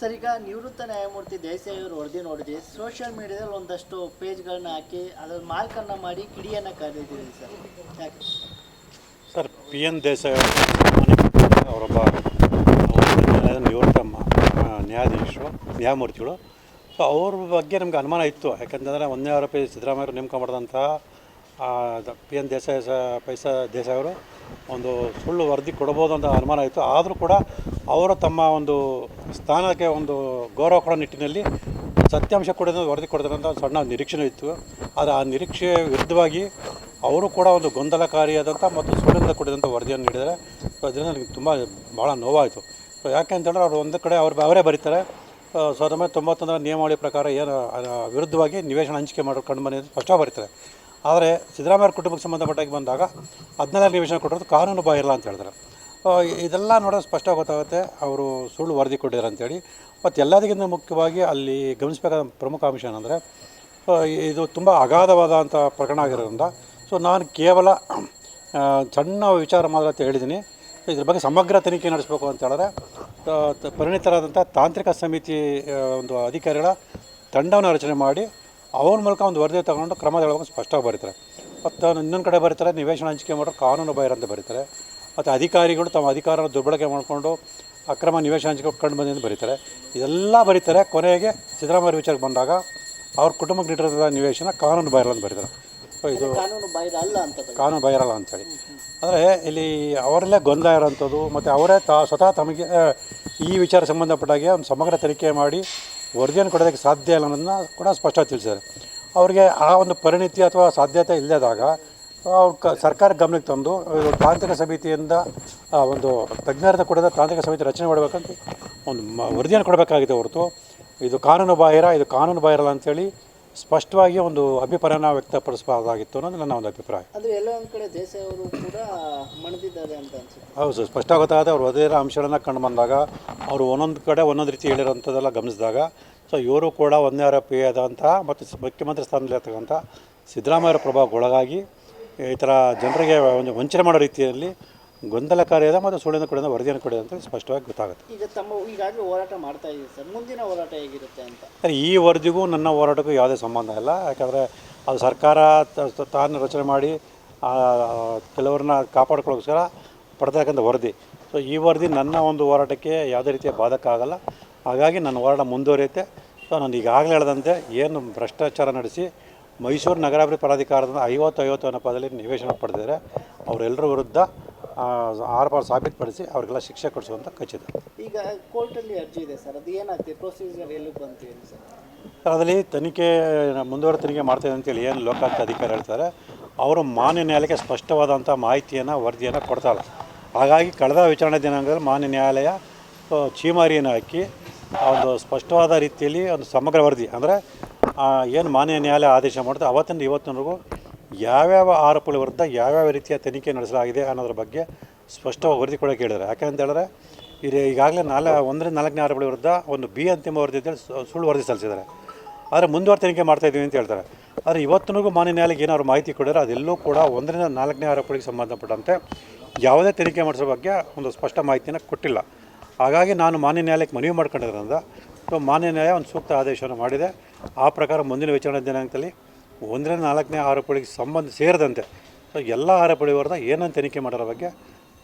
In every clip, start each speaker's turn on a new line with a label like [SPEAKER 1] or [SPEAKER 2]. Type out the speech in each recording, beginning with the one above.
[SPEAKER 1] Sir ಈಗ ನಿವೃತ್ತ ನ್ಯಾಯಮೂರ್ತಿ ದೇಸಾಯಿ ಅವರು ವರದಿ ನೋಡಿದ್ವಿ ಸೋಷಿಯಲ್ ಮೀಡಿಯಾದಲ್ಲಿ ಒಂದಷ್ಟು ಪೇಜ್ಗಳನ್ನ ಹಾಕಿ ಅದ್ರ ಮಾರ್ಕನ್ನು ಮಾಡಿ ಕಿಡಿಯನ್ನು ಕರೆದಿದ್ದೀರಿ ಸರ್. ಯಾಕೆ?
[SPEAKER 2] ಸರ್ ಪಿ ಎನ್ ದೇಸಾಯಿ ಅವರು ಅವರೊಬ್ಬ ನಿವೃತ್ತ ನ್ಯಾಯಾಧೀಶರು, ನ್ಯಾಯಮೂರ್ತಿಗಳು. ಸೊ ಅವ್ರ ಬಗ್ಗೆ ನಮ್ಗೆ ಅನುಮಾನ ಇತ್ತು. ಯಾಕಂತಂದರೆ ಒಂದನೇ ಆರೋಪಿ ಸಿದ್ದರಾಮಯ್ಯವರು ನೇಮಕ ಮಾಡಿದಂತಹ ಪಿ ಎನ್ ದೇಸಾಯಿ ಸ, ಪೈಸಾ ದೇಸಾಯಿ ಅವರು ಒಂದು ಸುಳ್ಳು ವರದಿ ಕೊಡ್ಬೋದು ಅಂತ ಅನುಮಾನ ಇತ್ತು. ಆದರೂ ಕೂಡ ಅವರು ತಮ್ಮ ಒಂದು ಸ್ಥಾನಕ್ಕೆ ಒಂದು ಗೌರವ ಕೊಡೋ ನಿಟ್ಟಿನಲ್ಲಿ ಸತ್ಯಾಂಶ ಕೊಡೋದು, ವರದಿ ಕೊಡ್ತಾರೆ ಅಂತ ಸಣ್ಣ ನಿರೀಕ್ಷೆನೂ ಇತ್ತು. ಆದರೆ ಆ ನಿರೀಕ್ಷೆ ವಿರುದ್ಧವಾಗಿ ಅವರು ಕೂಡ ಒಂದು ಗೊಂದಲಕಾರಿಯಾದಂಥ ಮತ್ತು ಸುಳ್ಳಿಂದ ಕೂಡಿದಂಥ ವರದಿಯನ್ನು ನೀಡಿದರೆ ಸೊ ಅದರಿಂದ ನನಗೆ ತುಂಬ ಭಾಳ ನೋವಾಯಿತು. ಸೊ ಯಾಕೆ ಅಂತೇಳಿದ್ರೆ ಅವರು ಒಂದು ಕಡೆ ಅವ್ರು ಅವರೇ ಬರೀತಾರೆ. ಸಾವಿರದ ಒಂಬೈನೂರ ತೊಂಬತ್ತೊಂದರ ನಿಯಮಾವಳಿ ಪ್ರಕಾರ ಏನು ವಿರುದ್ಧವಾಗಿ ನಿವೇಶನ ಹಂಚಿಕೆ ಮಾಡೋ ಕಂಡು ಬಂದಿದ್ದು ಸ್ಪಷ್ಟವಾಗಿ ಬರೀತಾರೆ. ಆದರೆ ಸಿದ್ದರಾಮಯ್ಯ ಕುಟುಂಬಕ್ಕೆ ಸಂಬಂಧಪಟ್ಟಾಗಿ ಬಂದಾಗ ಹದಿನಾಲ್ಕು ನಿವೇಶನ ಕೊಟ್ಟಿರೋದು ಕಾನೂನು ಬಾಹಿರಲ್ಲ ಅಂತ ಹೇಳಿದ್ರೆ ಇದೆಲ್ಲ ನೋಡೋದು ಸ್ಪಷ್ಟ ಗೊತ್ತಾಗುತ್ತೆ. ಅವರು ಸುಳ್ಳು ವರದಿ ಕೊಟ್ಟಿದ್ದಾರೆ ಅಂತೇಳಿ. ಮತ್ತು ಎಲ್ಲದಕ್ಕಿಂತ ಮುಖ್ಯವಾಗಿ ಅಲ್ಲಿ ಗಮನಿಸಬೇಕಾದ ಪ್ರಮುಖ ಅಂಶ ಏನಂದರೆ ಇದು ತುಂಬ ಅಗಾಧವಾದಂಥ ಪ್ರಕರಣ ಆಗಿರೋದ್ರಿಂದ ಸೊ ನಾನು ಕೇವಲ ಸಣ್ಣ ವಿಚಾರ ಮಾತ್ರ ಅಂತ ಹೇಳಿದ್ದೀನಿ. ಇದ್ರ ಬಗ್ಗೆ ಸಮಗ್ರ ತನಿಖೆ ನಡೆಸಬೇಕು ಅಂತ ಹೇಳಿದ್ರೆ ಪರಿಣಿತರಾದಂಥ ತಾಂತ್ರಿಕ ಸಮಿತಿ ಒಂದು ಅಧಿಕಾರಿಗಳ ತಂಡವನ್ನು ರಚನೆ ಮಾಡಿ ಅವ್ರ ಮೂಲಕ ಒಂದು ವರದಿ ತಗೊಂಡು ಕ್ರಮ ತಗೊಳ್ಳೋಕೆ ಸ್ಪಷ್ಟವಾಗಿ ಬರೀತಾರೆ. ಮತ್ತು ಇನ್ನೊಂದು ಕಡೆ ಬರೀತಾರೆ ನಿವೇಶನ ಹಂಚಿಕೆ ಮಾಡೋರು ಕಾನೂನು ಬಾಹಿರ ಅಂತ ಬರೀತಾರೆ. ಮತ್ತು ಅಧಿಕಾರಿಗಳು ತಮ್ಮ ಅಧಿಕಾರ ದುರ್ಬಳಕೆ ಮಾಡಿಕೊಂಡು ಅಕ್ರಮ ನಿವೇಶನ ಹಂಚಿಕೆ ಕಂಡು ಅಂತ ಬರೀತಾರೆ. ಇದೆಲ್ಲ ಬರೀತಾರೆ ಕೊನೆಗೆ ಸಿದ್ದರಾಮಯ್ಯ ವಿಚಾರಕ್ಕೆ ಬಂದಾಗ ಅವ್ರ ಕುಟುಂಬಕ್ಕೆ ನೀಡಿರೋದ ನಿವೇಶನ ಕಾನೂನು ಬಾಹಿರ ಅಂತ ಬರೀತಾರೆ. ಇದು
[SPEAKER 1] ಕಾನೂನು
[SPEAKER 2] ಬಾಹಿರಲ್ಲ ಅಂತೇಳಿ ಆದರೆ ಇಲ್ಲಿ ಅವರಲ್ಲೇ ಗೊಂದಲ ಇರೋಂಥದ್ದು ಮತ್ತು ಅವರೇ ತಾ ಸ್ವತಃ ತಮಗೆ ಈ ವಿಚಾರ ಸಂಬಂಧಪಟ್ಟಾಗೆ ಒಂದು ಸಮಗ್ರ ತನಿಖೆ ಮಾಡಿ ವರದಿಯನ್ನು ಕೊಡೋದಕ್ಕೆ ಸಾಧ್ಯ ಇಲ್ಲ ಅನ್ನೋದನ್ನ ಕೂಡ ಸ್ಪಷ್ಟವಾಗಿ ತಿಳಿಸಿದ್ದಾರೆ. ಅವರಿಗೆ ಆ ಒಂದು ಪರಿಣಿತಿ ಅಥವಾ ಸಾಧ್ಯತೆ ಇಲ್ಲದಾಗ, ಅವ್ರು ಕ, ಸರ್ಕಾರ ಗಮನಕ್ಕೆ ತಂದು ತಾಂತ್ರಿಕ ಸಮಿತಿಯಿಂದ ಒಂದು ತಜ್ಞರದ ಕೊಡದ ತಾಂತ್ರಿಕ ಸಮಿತಿ ರಚನೆ ಮಾಡಬೇಕಂತ ಒಂದು ವರದಿಯನ್ನು ಕೊಡಬೇಕಾಗಿದೆ ಹೊರತು. ಇದು ಕಾನೂನು ಬಾಹಿರ, ಇದು ಕಾನೂನು ಬಾಹಿರಲ್ಲ ಅಂತೇಳಿ ಸ್ಪಷ್ಟವಾಗಿ ಒಂದು ಅಭಿಪ್ರಾಯನ ವ್ಯಕ್ತಪಡಿಸಬಹುದಾಗಿತ್ತು ಅನ್ನೋದು ನನ್ನ ಒಂದು ಅಭಿಪ್ರಾಯ.
[SPEAKER 1] ಅಂದರೆ ಎಲ್ಲೋ ಒಂದು ಕಡೆ ದೇಸಾಯಿ ಅವರು ಕೂಡ ಮಣಿದಿದ್ದಾರೆ ಅಂತ ಅನ್ಸುತ್ತೆ.
[SPEAKER 2] ಹೌದು ಸರ್ ಸ್ಪಷ್ಟ ಗೊತ್ತಾಗುತ್ತೆ ಅವ್ರು ಅದೇ ಅಂಶಗಳನ್ನ ಕಂಡು ಬಂದಾಗ ಅವರು ಒಂದೊಂದು ಕಡೆ ಒಂದೊಂದು ರೀತಿ ಹೇಳಿರೋಂಥದ್ದೆಲ್ಲ ಗಮನಿಸಿದಾಗ ಸೊ ಇವರು ಕೂಡ ಒಂದೇ ಆರೋಪಿ ಆದಂತಹ ಮತ್ತು ಮುಖ್ಯಮಂತ್ರಿ ಮುಖ್ಯಮಂತ್ರಿ ಸ್ಥಾನದಲ್ಲಿರ್ತಕ್ಕಂಥ ಸಿದ್ದರಾಮಯ್ಯರ ಪ್ರಭಾವಕ್ಕೆ ಒಳಗಾಗಿ ಈ ಥರ ಜನರಿಗೆ ಒಂದು ವಂಚನೆ ಮಾಡೋ ರೀತಿಯಲ್ಲಿ ಗೊಂದಲಕಾರಿಯಾದ ಮತ್ತು ಸುಳ್ಳಿನ ಕೊಡಿದ ವರದಿಯನ್ನು ಕೊಡಿದೆ ಅಂತ ಸ್ಪಷ್ಟವಾಗಿ ಗೊತ್ತಾಗುತ್ತೆ.
[SPEAKER 1] ಈಗ ತಮ್ಮ ಈಗಾಗಲೇ ಹೋರಾಟ ಮಾಡ್ತಾ ಇದೆ ಸರ್. ಮುಂದಿನ ಹೋರಾಟ ಹೇಗಿರುತ್ತೆ ಅಂತ?
[SPEAKER 2] ಸರ್ ಈ ವರದಿಗೂ ನನ್ನ ಹೋರಾಟಕ್ಕೂ ಯಾವುದೇ ಸಂಬಂಧ ಇಲ್ಲ. ಯಾಕಂದರೆ ಅದು ಸರ್ಕಾರ ತಾನು ರಚನೆ ಮಾಡಿ ಕೆಲವ್ರನ್ನ ಕಾಪಾಡ್ಕೊಳ್ಳೋಸ್ಕರ ಪಡ್ತಕ್ಕಂಥ ವರದಿ. ಸೊ ಈ ವರದಿ ನನ್ನ ಒಂದು ಹೋರಾಟಕ್ಕೆ ಯಾವುದೇ ರೀತಿಯ ಬಾಧಕ ಆಗಲ್ಲ. ಹಾಗಾಗಿ ನನ್ನ ಹೋರಾಟ ಮುಂದುವರಿಯುತ್ತೆ. ಸೊ ನಾನು ಈಗಾಗಲೇ ಹೇಳದಂತೆ ಏನು ಭ್ರಷ್ಟಾಚಾರ ನಡೆಸಿ ಮೈಸೂರು ನಗರಾಭಿವೃದ್ಧಿ ಪ್ರಾಧಿಕಾರದಿಂದ ಐವತ್ತು ಐವತ್ತು ಅನ್ನೋ ಪದದಲ್ಲಿ ನಿವೇಶನ ಪಡೆದಿದ್ದಾರೆ. ಅವರೆಲ್ಲರ ವಿರುದ್ಧ ಆರೋಪ ಸಾಬೀತುಪಡಿಸಿ ಅವರಿಗೆಲ್ಲ ಶಿಕ್ಷೆ ಕೊಡಿಸುವಂಥ ಖಚಿತ.
[SPEAKER 1] ಈಗ ಕೋರ್ಟಲ್ಲಿ ಅರ್ಜಿ ಇದೆ ಸರ್ ಅದು ಏನಾಗ್ತದೆ? ಪ್ರೊಸೀಜರ್ ಎಲ್ಲಿ ಬಂತು ಏನು ಸರ್?
[SPEAKER 2] ಅದರಲ್ಲಿ ತನಿಖೆ ಮುಂದುವರೆದ ತನಿಖೆ ಮಾಡ್ತೇವೆ ಅಂತೇಳಿ ಏನು ಲೋಕಾಯುಕ್ತ ಅಧಿಕಾರಿ ಹೇಳ್ತಾರೆ. ಅವರು ಮಾನ್ಯ ನ್ಯಾಯಾಲಯಕ್ಕೆ ಸ್ಪಷ್ಟವಾದಂಥ ಮಾಹಿತಿಯನ್ನು ವರದಿಯನ್ನು ಕೊಡ್ತಾರೆ ಹಾಗಾಗಿ ಕಳೆದ ವಿಚಾರಣೆ ದಿನಾಂಕದಲ್ಲಿ ಮಾನ್ಯ ನ್ಯಾಯಾಲಯ ಚೀಮಾರಿಯನ್ನು ಹಾಕಿ ಒಂದು ಸ್ಪಷ್ಟವಾದ ರೀತಿಯಲ್ಲಿ ಒಂದು ಸಮಗ್ರ ವರದಿ ಅಂದರೆ ಏನು ಮಾನ್ಯ ನ್ಯಾಯಾಲಯ ಆದೇಶ ಮಾಡುತ್ತೆ ಅವತ್ತಿಂದ ಇವತ್ತಿನವರೆಗೂ ಯಾವ್ಯಾವ ಆರೋಪಗಳ ವಿರುದ್ಧ ಯಾವ್ಯಾವ ರೀತಿಯ ತನಿಖೆ ನಡೆಸಲಾಗಿದೆ ಅನ್ನೋದ್ರ ಬಗ್ಗೆ ಸ್ಪಷ್ಟವಾಗಿ ವರದಿ ಕೊಡೋಕೆ ಹೇಳಿದ್ದಾರೆ. ಯಾಕಂತ ಹೇಳಿದ್ರೆ ಇದು ಈಗಾಗಲೇ ನಾಲ್ಕು, ಒಂದರಿಂದ ನಾಲ್ಕನೇ ಆರೋಪಗಳ ವಿರುದ್ಧ ಒಂದು ಬಿ ಅಂತಿಮ ವರದಿ ಅಂತೇಳಿ ಸುಳ್ಳು ವರದಿ ಸಲ್ಲಿಸಿದ್ದಾರೆ. ಆದರೆ ಮುಂದುವರೆ ತನಿಖೆ ಮಾಡ್ತಾ ಇದ್ದೀವಿ ಅಂತ ಹೇಳ್ತಾರೆ. ಆದರೆ ಇವತ್ತಿನಗೂ ಮಾನ್ಯ ನ್ಯಾಯಾಲಯಕ್ಕೆ ಏನಾದ್ರು ಮಾಹಿತಿ ಕೊಡಿದ್ರೆ ಅದೆಲ್ಲೂ ಕೂಡ ಒಂದರಿಂದ ನಾಲ್ಕನೇ ಆರೋಪಗಳಿಗೆ ಸಂಬಂಧಪಟ್ಟಂತೆ ಯಾವುದೇ ತನಿಖೆ ಮಾಡಿಸೋ ಬಗ್ಗೆ ಒಂದು ಸ್ಪಷ್ಟ ಮಾಹಿತಿಯನ್ನು ಕೊಟ್ಟಿಲ್ಲ. ಹಾಗಾಗಿ ನಾನು ಮಾನ್ಯ ನ್ಯಾಯಾಲಯಕ್ಕೆ ಮನವಿ ಮಾಡ್ಕೊಂಡಿರೋದ್ರಿಂದ ಸೊ ಮಾನ್ಯ ನ್ಯಾಯ ಒಂದು ಸೂಕ್ತ ಆದೇಶವನ್ನು ಮಾಡಿದೆ. ಆ ಪ್ರಕಾರ ಮುಂದಿನ ವಿಚಾರಣೆ ದಿನಾಂಕದಲ್ಲಿ ಒಂದರಿಂದ ನಾಲ್ಕನೇ ಆರೋಪಗಳಿಗೆ ಸಂಬಂಧ ಸೇರಿದಂತೆ ಸೊ ಎಲ್ಲ ಆರೋಪಿ ವಿರುದ್ಧ ಏನನ್ನು ತನಿಖೆ ಮಾಡೋರ ಬಗ್ಗೆ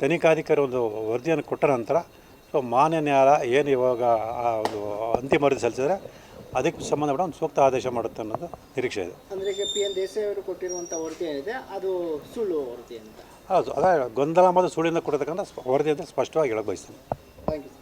[SPEAKER 2] ತನಿಖಾಧಿಕಾರಿ ಒಂದು ವರದಿಯನ್ನು ಕೊಟ್ಟ ನಂತರ ಸೊ ಮಾನ್ಯ ನ್ಯಾಯಾಲಯ ಏನು ಇವಾಗ ಆ ಒಂದು ಅಂತಿಮ ವರದಿ ಸಲ್ಲಿಸಿದ್ರೆ ಅದಕ್ಕೆ ಸಂಬಂಧಪಟ್ಟ ಒಂದು ಸೂಕ್ತ ಆದೇಶ ಮಾಡುತ್ತೆ ಅನ್ನೋದು ನಿರೀಕ್ಷೆ ಇದೆ.
[SPEAKER 1] ಅಂದರೆ ಈಗ ಪಿ ಎನ್ ದೇಸಾಯಿ ಅವರು ಕೊಟ್ಟಿರುವಂಥ ವರದಿ ಏನಿದೆ ಅದು ಸುಳ್ಳು ವರದಿ ಅಂತ.
[SPEAKER 2] ಹೌದು ಅದೇ ಗೊಂದಲ ಮತ್ತು ಸುಳಿಯಿಂದ ಕೊಡತಕ್ಕಂಥ ವರದಿ ಅಂತ ಸ್ಪಷ್ಟವಾಗಿ ಹೇಳಕ್ಕೆ ಬಯಸ್ತೀನಿ.
[SPEAKER 1] Thank you